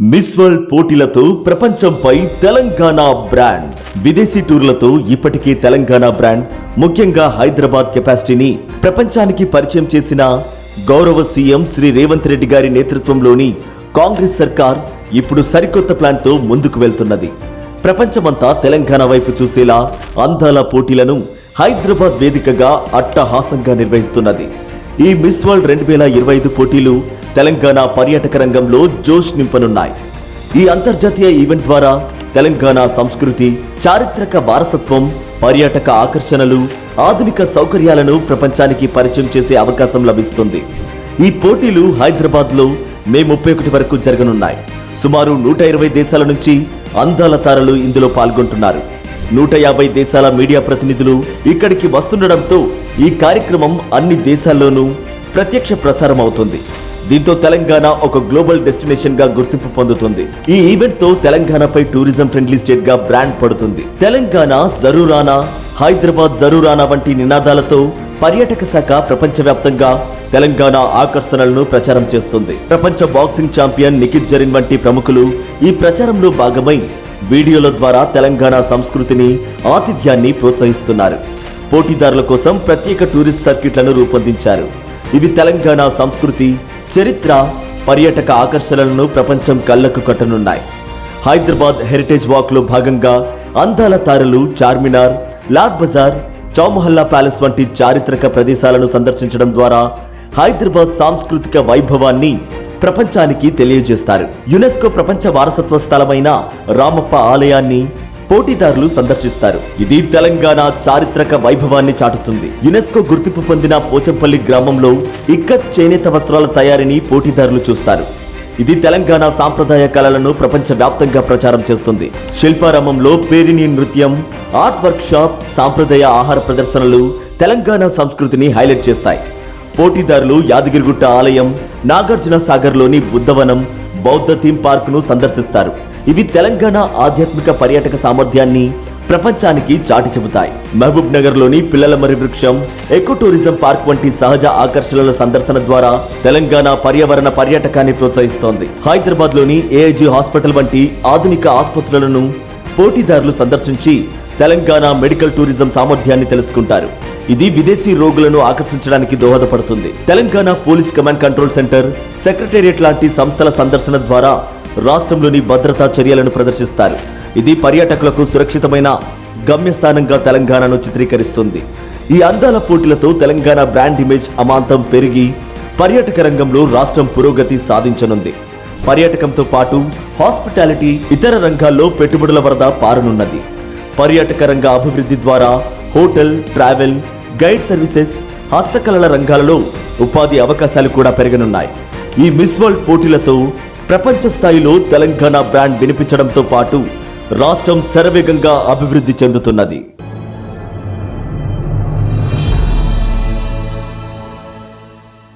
Miss world పోటీలతో ప్రపంచంపై Telangana brand. విదేశీ టూర్లతో ఇప్పటికే తెలంగాణ బ్రాండ్ ముఖ్యంగా హైదరాబాద్ కెపాసిటీని ప్రపంచానికి పరిచయం చేసిన గౌరవ సీఎం శ్రీ రేవంత్ రెడ్డి గారి నేతృత్వంలోని కాంగ్రెస్ సర్కార్ ఇప్పుడు సరికొత్త ప్లాన్తో ముందుకు వెళ్తున్నది. ప్రపంచమంతా తెలంగాణ వైపు చూసేలా అందాల పోటీలను హైదరాబాద్ వేదికగా అట్టహాసంగా నిర్వహిస్తున్నది. ఈ మిస్ వరల్డ్ రెండు వేల ఇరవై ఐదు పోటీలు తెలంగాణ పర్యాటక రంగంలో జోష్ నింపనున్నాయి. ఈ అంతర్జాతీయ ఈవెంట్ ద్వారా తెలంగాణ సంస్కృతి చారిత్రక వారసత్వం పర్యాటక ఆకర్షణలు ఆధునిక సౌకర్యాలను ప్రపంచానికి పరిచయం చేసే అవకాశం లభిస్తుంది. ఈ పోటీలు హైదరాబాద్లో మే ముప్పై ఒకటి వరకు జరగనున్నాయి. సుమారు నూట ఇరవై దేశాల నుంచి అందాల తారలు ఇందులో పాల్గొంటున్నారు. నూట యాభై దేశాల మీడియా ప్రతినిధులు ఇక్కడికి వస్తుండడంతో ఈ కార్యక్రమం అన్ని దేశాల్లోనూ ప్రత్యక్ష ప్రసారం అవుతుంది దీంతో తెలంగాణ ఒక గ్లోబల్ డెస్టినేషన్గా గుర్తింపు పొందుతుంది. ఈ ఈవెంట్తో తెలంగాణపై టూరిజం ఫ్రెండ్లీ స్టేట్గా బ్రాండ్ పడుతుంది. తెలంగాణ జరూరానా హైదరాబాద్ జరూరానా వంటి నినాదాలతో పర్యాటక శాఖ ప్రపంచవ్యాప్తంగా తెలంగాణ ఆకర్షణలను ప్రచారం చేస్తుంది. ప్రపంచ బాక్సింగ్ ఛాంపియన్ నిఖిత్ జరీన్ వంటి ప్రముఖులు ఈ ప్రచారంలో భాగమై వీడియోల ద్వారా తెలంగాణ సంస్కృతిని ఆతిథ్యాన్ని ప్రోత్సహిస్తున్నారు. పోటీదారుల కోసం ప్రత్యేక టూరిస్ట్ సర్క్యూట్లను రూపొందించారు. ఇవి తెలంగాణ సంస్కృతి చరిత్ర పర్యాటక ఆకర్షణలను ప్రపంచం కళ్ళకు కట్టనున్నాయి. హైదరాబాద్ హెరిటేజ్ వాక్లో భాగంగా అందాల తారలు చార్మినార్ లాడ్ బజార్ చౌమహల్లా ప్యాలెస్ వంటి చారిత్రక ప్రదేశాలను సందర్శించడం ద్వారా హైదరాబాద్ సాంస్కృతిక వైభవాన్ని ప్రపంచానికి తెలియజేస్తారు. యునెస్కో ప్రపంచ వారసత్వ స్థలమైన రామప్ప ఆలయాన్ని పోటీదారులు సందర్శిస్తారు. ఇది తెలంగాణ చారిత్రక వైభవాన్ని చాటుతుంది. యునెస్కో గుర్తింపు పొందిన పోచంపల్లి గ్రామంలో ఇక్కత్ చేనేత వస్త్రాల తయారీని పోటీదారులు చూస్తారు. ఇది తెలంగాణ సాంప్రదాయ కళలను ప్రపంచవ్యాప్తంగా ప్రచారం చేస్తుంది. శిల్పారామంలో పేరిని నృత్యం ఆర్ట్ వర్క్షాప్ సాంప్రదాయ ఆహార ప్రదర్శనలు తెలంగాణ సంస్కృతిని హైలైట్ చేస్తాయి. పోటీదారులు యాదగిరిగుట్ట ఆలయం నాగార్జున సాగర్లోని బుద్ధవనం బౌద్ధ థీమ్ పార్క్ను సందర్శిస్తారు. ఇవి తెలంగాణ ఆధ్యాత్మిక పర్యాటక సామర్థ్యాన్ని ప్రపంచానికి చాటి చెబుతాయి. మహబూబ్ నగర్లోని పిల్లల మరి వృక్షం ఎకో టూరిజం పార్క్ వంటి సహజ ఆకర్షణల సందర్శన ద్వారా తెలంగాణ పర్యావరణ పర్యాటకాన్ని ప్రోత్సహిస్తోంది. హైదరాబాద్లోని ఏఐజీ హాస్పిటల్ వంటి ఆధునిక ఆసుపత్రులను పోటీదారులు సందర్శించి తెలంగాణ మెడికల్ టూరిజం సామర్థ్యాన్ని తెలుసుకుంటారు. ఇది విదేశీ రోగులను ఆకర్షించడానికి దోహదపడుతుంది. Telangana police command control centre secretariat లాంటి సంస్థల సందర్శన ద్వారా రాష్ట్రంలోని భద్రతా చర్యలను ప్రదర్శిస్తారు. ఇది పర్యాటకులకు సురక్షితమైన గమ్యస్థానంగా తెలంగాణను చిత్రీకరిస్తుంది. ఈ అందాల పోటీలతో తెలంగాణ బ్రాండ్ ఇమేజ్ అమాంతం పెరిగి పర్యాటక రంగంలో రాష్ట్రం పురోగతి సాధించనుంది. పర్యాటకంతో పాటు హాస్పిటాలిటీ ఇతర రంగాల్లో పెట్టుబడుల వరద పారనున్నది. పర్యాటక రంగ అభివృద్ధి ద్వారా హోటల్ ట్రావెల్ గైడ్ సర్వీసెస్ హస్తకళల రంగాలలో ఉపాధి అవకాశాలు కూడా పెరగనున్నాయి. ఈ మిస్ వరల్డ్ పోటీలతో ప్రపంచ స్థాయిలో తెలంగాణ బ్రాండ్ వినిపించడంతో పాటు రాష్ట్రం శరవేగంగా అభివృద్ధి చెందుతున్నది.